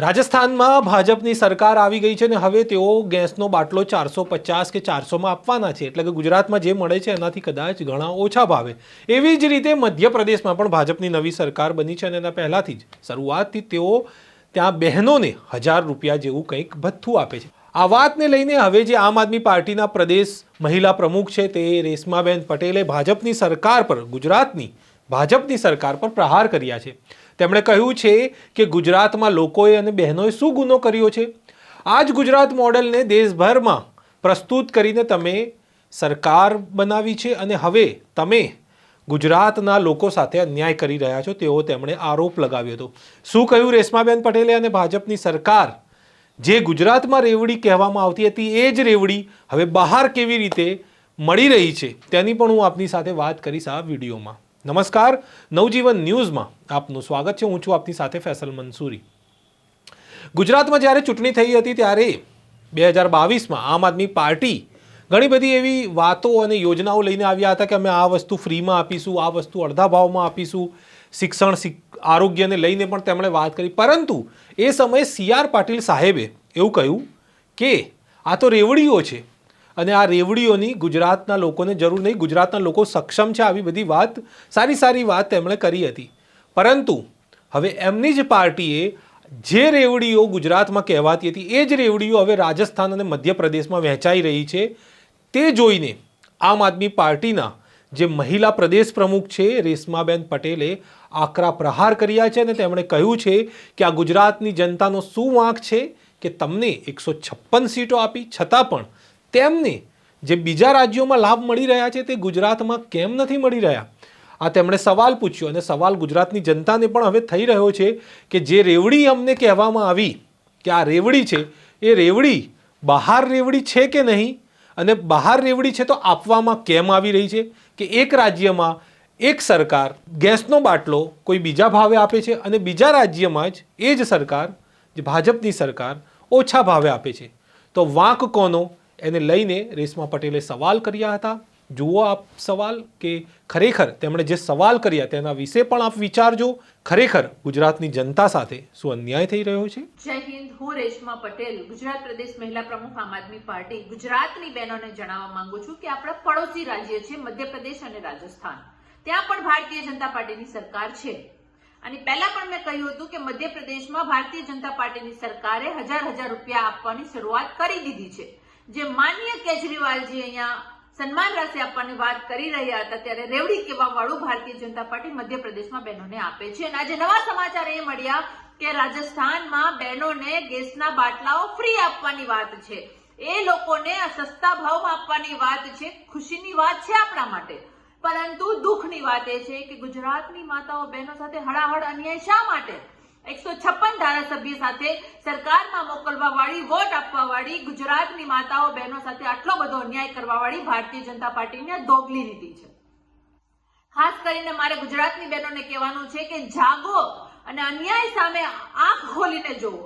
રાજસ્થાનમાં ભાજપની સરકાર આવી ગઈ છે ને હવે તેઓ ગેસનો બાટલો ચારસો પચાસ કે ચારસોમાં આપવાના છે. એટલે કે ગુજરાતમાં જે મળે છે એનાથી કદાચ ઘણા ઓછા ભાવે. એવી જ રીતે મધ્યપ્રદેશમાં પણ ભાજપની નવી સરકાર બની છે અને એના પહેલાંથી જ. શરૂઆતથી તેઓ ત્યાં બહેનોને હજાર રૂપિયા જેવું કંઈક ભથ્થું આપે છે. આ વાતને લઈને હવે જે આમ આદમી પાર્ટીના પ્રદેશ મહિલા પ્રમુખ છે તે રેશમાબેન પટેલે ભાજપની સરકાર પર ગુજરાતની, ભાજપની સરકાર પર પ્રહાર કર્યા છે. તેમણે કહ્યું છે કે ગુજરાતમાં લોકોએ અને બહેનોએ શું ગુનો કર્યો છે? આ જ ગુજરાત મોડેલને દેશભરમાં પ્રસ્તુત કરીને તમે સરકાર બનાવી છે અને હવે તમે ગુજરાતના લોકો સાથે અન્યાય કરી રહ્યા છો તેવો તેમણે આરોપ લગાવ્યો હતો. શું કહ્યું રેશમાબેન પટેલે અને ભાજપની સરકાર? જે ગુજરાતમાં રેવડી કહેવામાં આવતી હતી એ જ રેવડી હવે બહાર કેવી રીતે મળી રહી છે તેની પણ હું આપની સાથે વાત કરીશ આ વિડીયોમાં. નમસ્કાર. નવજીવન ન્યૂઝમાં આપનું સ્વાગત છે. હું છું આપની સાથે ફેસલ મંસૂરી. ગુજરાતમાં જ્યારે ચૂંટણી થઈ હતી ત્યારે બે હજાર બાવીસમાં આમ આદમી પાર્ટી ઘણી બધી એવી વાતો અને યોજનાઓ લઈને આવ્યા હતા કે અમે આ વસ્તુ ફ્રીમાં આપીશું, આ વસ્તુ અડધા ભાવમાં આપીશું, શિક્ષણ, શિક- આરોગ્યને લઈને પણ તેમણે વાત કરી. પરંતુ એ સમયે સી આર પાટીલ સાહેબે એવું કહ્યું કે આ તો રેવડીઓ છે. અને આ રેવડીઓની ગુજરાતના લોકોને જરૂર નહીં, ગુજરાતના લોકો સક્ષમ છે આવી બધી વાત, સારી સારી વાત તેમણે કરી હતી. પરંતુ હવે એમની જ પાર્ટીએ જે રેવડીઓ ગુજરાતમાં કહેવાતી હતી, એ જ રેવડીઓ હવે રાજસ્થાન અને મધ્યપ્રદેશમાં વહેંચાઈ રહી છે, તે જોઈને આમ આદમી પાર્ટીના જે મહિલા પ્રદેશ પ્રમુખ છે રેશમાબેન પટેલે આકરા પ્રહાર કર્યા છે અને તેમણે કહ્યું છે કે આ ગુજરાતની જનતાનો શું વાંક છે કે તમને એકસો છપ્પન સીટો આપી, છતાં પણ તેમને જે બીજા રાજ્યોમાં લાભ મળી રહ્યા છે તે ગુજરાતમાં કેમ નથી મળી રહ્યા? આ તેમણે સવાલ પૂછ્યો અને સવાલ ગુજરાતની જનતાને પણ હવે થઈ રહ્યો છે કે જે રેવડી અમને કહેવામાં આવી કે આ રેવડી છે, એ રેવડી બહાર રેવડી છે કે નહીં? અને બહાર રેવડી છે તો આપવામાં કેમ આવી રહી છે? કે એક રાજ્યમાં એક સરકાર ગેસનો બાટલો કોઈ બીજા ભાવે આપે છે અને બીજા રાજ્યમાં જ એ જ સરકાર, જે ભાજપની સરકાર, ઓછા ભાવે આપે છે. તો વાંક કોનો? એને લઈને રેશમા પટેલે સવાલ કર્યા હતા. જુઓ આપ સવાલ કે ખરેખર તેમણે જે સવાલ કર્યા તેના વિશે પણ આપ વિચારજો. ખરેખર ગુજરાતની જનતા સાથે શું અન્યાય થઈ રહ્યો છે? જય હિન્દ, હું રેશમા પટેલ, ગુજરાત પ્રદેશ મહિલા પ્રમુખ આમ આદમી પાર્ટી. ગુજરાતની બહેનોને જણાવવા માંગુ છું કે આપણા પડોશી રાજ્ય છે મધ્યપ્રદેશ અને રાજસ્થાન. ત્યાં પણ ભારતીય જનતા પાર્ટીની સરકાર છે. અને પહેલા પણ મેં કહ્યું હતું કે મધ્યપ્રદેશમાં ભારતીય જનતા પાર્ટીની સરકારે હજાર હજાર રૂપિયા આપવાની શરૂઆત કરી દીધી છે. જે માન્ય કેજરીવાલજી અહીંયા સન્માન રાશિ આપવાની વાત કરી રહ્યા હતા, ત્યારે રેવડી કેવા વાળું ભારતીય જનતા પાર્ટી મધ્યપ્રદેશમાં બહેનોને આપે છે. અને આજે નવા સમાચાર એ મળ્યા કે રાજસ્થાનમાં બહેનોને ગેસના બાટલાઓ ફ્રી આપવાની વાત છે. એ લોકોને સસ્તા ભાવમાં આપવાની વાત છે. ખુશીની વાત છે આપણા માટે. પરંતુ દુઃખની વાત એ છે કે ગુજરાતની માતાઓ બહેનો સાથે હળાહળ અન્યાય શા માટે? એકસો છપ્પન ધારાસભ્ય સાથે સરકારમાં મોકલવા વાળી વોટ આપવા વાળી ગુજરાતની માતાઓ, બહેનો સાથે આટલો બધો અન્યાય કરવા વાળી ભારતીય જનતા પાર્ટીને ધોગલી નીતિ છે. ખાસ કરીને મારે ગુજરાતની બહેનોને કહેવાનું છે કે જાગો અને અન્યાય સામે આંખ ખોલીને જુઓ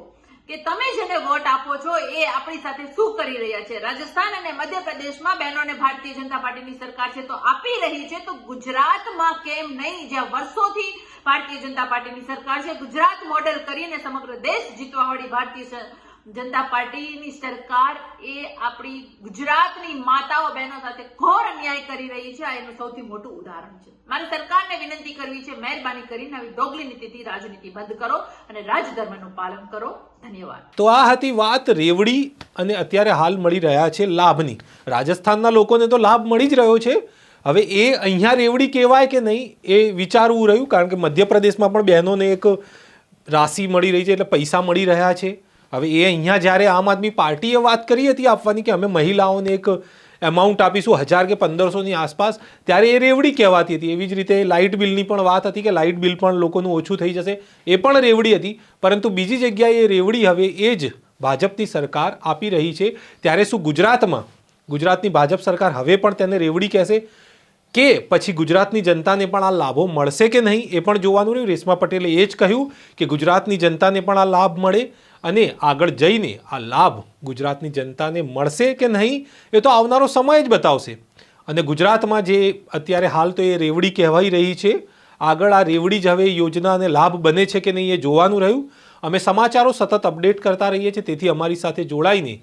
કે તમે જેને વોટ આપો છો એ આપણી સાથે શું કરી રહ્યા છે? રાજસ્થાન અને મધ્યપ્રદેશમાં બહેનોને ભારતીય જનતા પાર્ટીની સરકાર છે તો આપી રહી છે તો ગુજરાતમાં કેમ નહીં? જ્યાં વર્ષોથી ભારતીય જનતા પાર્ટીની સરકાર છે, ગુજરાત મોડેલ કરીને સમગ્ર દેશ જીતવા વાળી ભારતીય જનતા પાર્ટીની સરકાર એ આપણી ગુજરાતની માતાઓ બહેનો સાથે ઘોર અન્યાય કરી રહી છે. આ એનું સૌથી મોટું ઉદાહરણ છે. મારી સરકારને વિનંતી કરવી છે, મહેરબાની કરીને આવી ડોગલી નીતિથી રાજનીતિ બંધ કરો અને રાજધર્મનું પાલન કરો. ધન્યવાદ. તો આ હતી વાત રેવડી અને અત્યારે હાલ મળી રહ્યા છે લાભની. રાજસ્થાનના લોકોને તો લાભ મળી જ રહ્યો છે. હવે એ અહીંયા રેવડી કહેવાય કે નહીં એ વિચારવું રહ્યું, કારણ કે મધ્યપ્રદેશમાં પણ બહેનોને એક રાશિ મળી રહી છે, એટલે પૈસા મળી રહ્યા છે. હવે એ અહીંયા જ્યારે આમ આદમી પાર્ટીએ વાત કરી હતી આપવાની કે અમે મહિલાઓને એક એમાઉન્ટ આપીશું હજાર કે પંદરસોની આસપાસ, ત્યારે એ રેવડી કહેવાતી હતી. એવી જ રીતે લાઇટ બિલની પણ વાત હતી કે લાઇટ બિલ પણ લોકોનું ઓછું થઈ જશે. એ પણ રેવડી હતી. પરંતુ બીજી જગ્યાએ એ રેવડી હવે એ જ ભાજપની સરકાર આપી રહી છે. ત્યારે શું ગુજરાતમાં, ગુજરાતની ભાજપ સરકાર હવે પણ તેને રેવડી કહેશે? કે પછી ગુજરાતની જનતાને પણ આ લાભો મળશે કે નહીં એ પણ જોવાનું રહ્યું. રેશમા પટેલે એ જ કહ્યું કે ગુજરાતની જનતાને પણ આ લાભ મળે. અને આગળ જઈને આ લાભ ગુજરાતની જનતાને મળશે કે નહીં, એ તો આવનારો સમય જ બતાવશે. અને ગુજરાતમાં જે અત્યારે હાલ તો એ રેવડી કહેવાઈ રહી છે, આગળ આ રેવડી જ હવે યોજના અને લાભ બને છે કે નહીં એ જોવાનું રહ્યું. અમે સમાચારો સતત અપડેટ કરતા રહીએ છીએ, તેથી અમારી સાથે જોડાઈને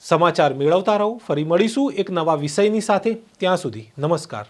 સમાચાર મેળવતા રહો. ફરી મળીશું એક નવા વિષયની સાથે. ત્યાં સુધી નમસ્કાર.